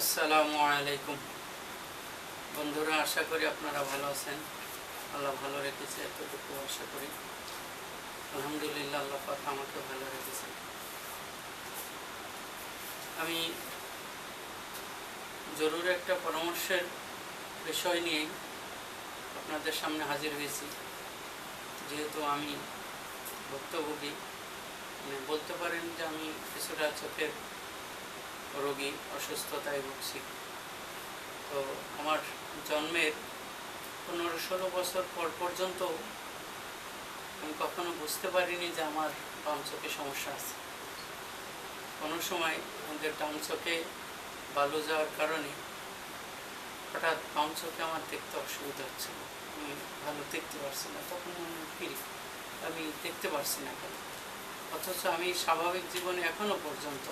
আসসালামু আলাইকুম। বন্ধুরা, আশা করি আপনারা ভালো আছেন। আল্লাহ ভালো রেখেছে, এতটুকু আশা করি। আলহামদুলিল্লাহ, আল্লাহ পাক আমাকে ভালো রেখেছে। আমি জরুরি একটা পরামর্শের বিষয় নিয়ে আপনাদের সামনে হাজির হয়েছি। যেহেতু আমি ভুক্তভোগী মানে বলতে পারেন যে আমি কিছুটা চোখের রোগী অসুস্থতায় ভুগছি তো আমার জন্মের পনেরো ষোলো বছর পর পর্যন্ত আমি কখনো বুঝতে পারিনি যে আমার বাম চোখে সমস্যা আছে। কোনো সময় আমাদের ডান চোখে বালু যাওয়ার কারণে হঠাৎ বাম চোখে আমার দেখতে অসুবিধা হচ্ছে, আমি ভালো দেখতে পারছি না, তখন আমি ফিরি। আমি দেখতে পারছি না কেন? অথচ আমি স্বাভাবিক জীবনে এখনও পর্যন্ত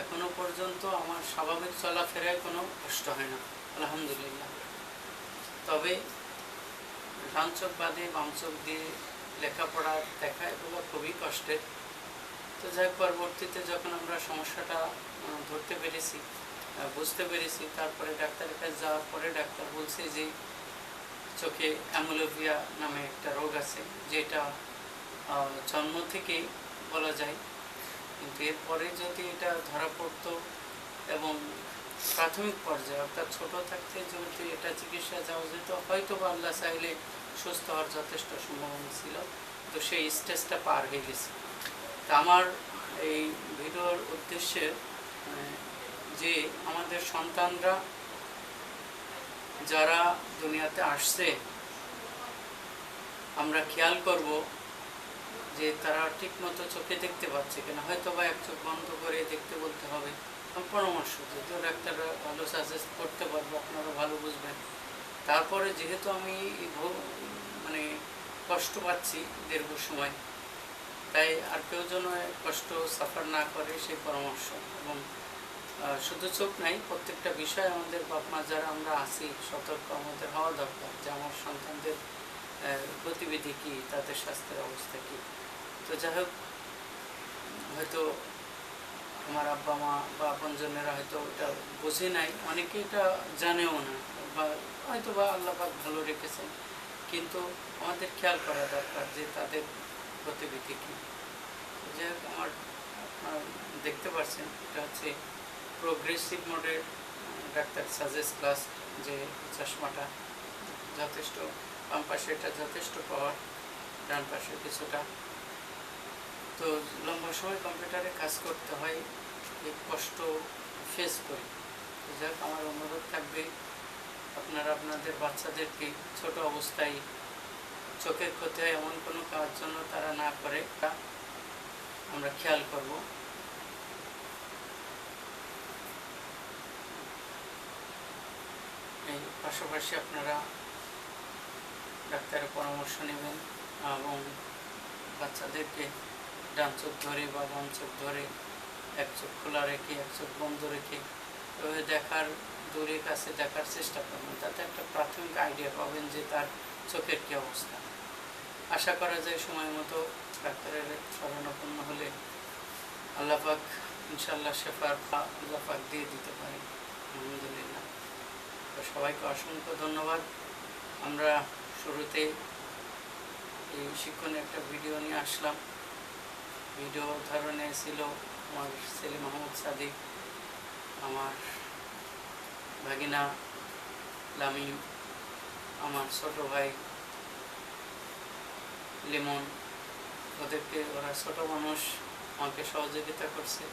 এখনও পর্যন্ত আমার স্বাভাবিক চলাফেরায় কোনো কষ্ট হয় না, আলহামদুলিল্লাহ। তবে ডান চোখ বাদে বাম চোখ দিয়ে লেখাপড়া দেখা এগুলো খুবই কষ্টের। তো যাই পরবর্তীতে যখন আমরা সমস্যাটা ধরতে পেরেছি বুঝতে পেরেছি, তারপরে ডাক্তারের কাছে যাওয়ার পরে ডাক্তার বলছে যে, চোখে অ্যামোলোভিয়া নামে একটা রোগ আছে, যেটা জন্ম থেকেই বলা যায় কিন্তু এরপরে যদি এটা ধরা পড়তো এবং প্রাথমিক পর্যায়ে, অর্থাৎ ছোট থাকতে যদি এটা চিকিৎসা যাওয়া যেত হয়তো আল্লাহ চাইলে সুস্থ হওয়ার যথেষ্ট সম্ভাবনা ছিল। তো সেই স্টেজটা পার হয়ে গেছে। তা আমার এই ভিডিওর উদ্দেশ্যে যে আমাদের সন্তানরা যারা দুনিয়াতে আসছে, আমরা খেয়াল করব যে তারা ঠিক মতো চোখে দেখতে পাচ্ছে কিনা হয়তো বা এক চোখ বন্ধ করে দেখতে বলতে হবে। পরামর্শ যদিও ডাক্তাররা ভালো সাজেস্ট করতে পারব, আপনারা ভালো বুঝবেন। তারপরে যেহেতু আমি মানে কষ্ট পাচ্ছি দীর্ঘ সময়, তাই আর কেউ যেন কষ্ট সাফার না করে সেই পরামর্শ। এবং শুধু চোখ নাই, প্রত্যেকটা বিষয় আমাদের বাপ মা যারা আমরা আছি, সতর্ক আমাদের হওয়া দরকার যে আমার সন্তানদের গতিবিধি কী, তাদের স্বাস্থ্যের অবস্থা কী। তো যাই হোক, হয়তো আমার আব্বা, মা বা আপনজনেরা হয়তো ওটা বোঝে নাই, অনেকে এটা জানেও না, বা হয়তো বা আল্লাপাক ভালো রেখেছেন কিন্তু আমাদের খেয়াল করা দরকার যে তাদের গতিবিধি কী। যাই হোক, আমার দেখতে পাচ্ছেন এটা হচ্ছে প্রোগ্রেসিভ মোডের ডাক্তার সাজেস্ট ক্লাস যে চশমাটা যথেষ্ট, বাম পাশে এটা যথেষ্ট পাওয়ার, ডান পাশে কিছুটা তো লম্বা সময় কম্পিউটারে কাজ করতে হয়, এই কষ্ট ফেস করি। যাক আমার অনুরোধ থাকবে, আপনারা আপনাদের বাচ্চাদেরকে ছোট অবস্থায় চোখের ক্ষতি হয়, এমন কোনো কাজ জন্য তারা না করে, তা আমরা খেয়াল করব। এই পাশাপাশি আপনারা ডাক্তারের পরামর্শ নেবেন এবং বাচ্চাদেরকে ডান চোখ ধরে বা বাম চোখ ধরে, এক চোখ খোলা রেখে, এক চোখ বন্ধ রেখে এভাবে দেখার দূরে কাছে দেখার চেষ্টা করবেন। তাতে একটা প্রাথমিক আইডিয়া পাবেন যে তার চোখের কী অবস্থা। আশা করা যায় সময় মতো ডাক্তারের শরণাপন্ন হলে আল্লাপাক ইনশাল্লাহ শেফার আল্লাপাক দিয়ে দিতে পারে আলহামদুলিল্লাহ। তো সবাইকে অসংখ্য ধন্যবাদ। আমরা শুরুতে এই শিক্ষণের একটা ভিডিও নিয়ে আসলাম। ভিডিও ধরনে ছিল আমার ছেলে মোহাম্মদ সাদিক, আমার ভাগিনা লামিম, আমার ছোট ভাই লেমন। ওদেরকে, ওরা ছোট মানুষ, আমাকে সহযোগিতা করছে।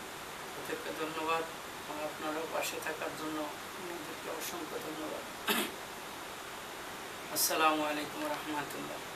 ওদেরকে ধন্যবাদ। এবং আপনারাও পাশে থাকার জন্য ওনাদেরকে অসংখ্য ধন্যবাদ। আসসালামু আলাইকুম রহমতুল্লাহ।